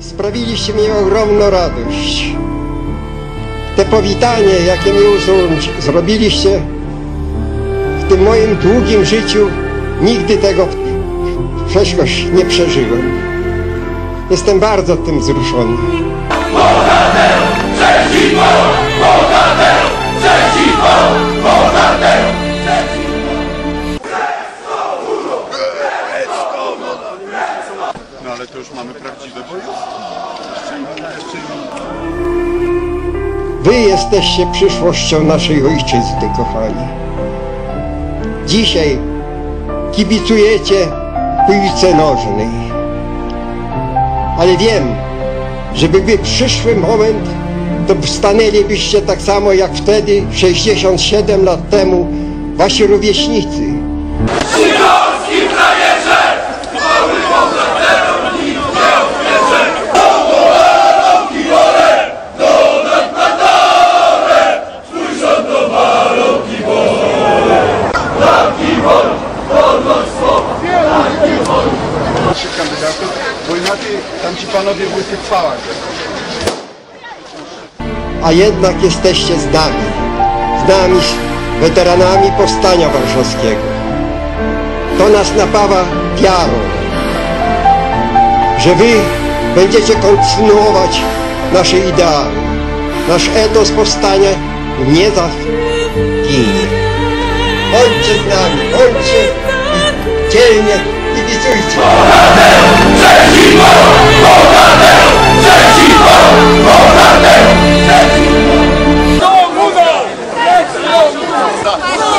Sprawiliście mi ogromną radość. Te powitanie, jakie mi zrobiliście w tym moim długim życiu, nigdy tego przeszłość nie przeżyłem. Jestem bardzo tym wzruszony. No ale to już mamy prawdziwe bojówki. Wy jesteście przyszłością naszej ojczyzny, kochani. Dzisiaj kibicujecie piłce nożnej. Ale wiem, że gdyby przyszły moment, to stanęlibyście tak samo jak wtedy, 67 lat temu, wasi rówieśnicy. Kandydatów, bo inaczej tam ci panowie w łysych a jednak jesteście z nami, z nami, weteranami Powstania Warszawskiego. To nas napawa wiarą, że wy będziecie kontynuować nasze ideały. Nasz etos powstania nie zaginie. Chodźcie z nami, chodźcie i dzielnie Stop.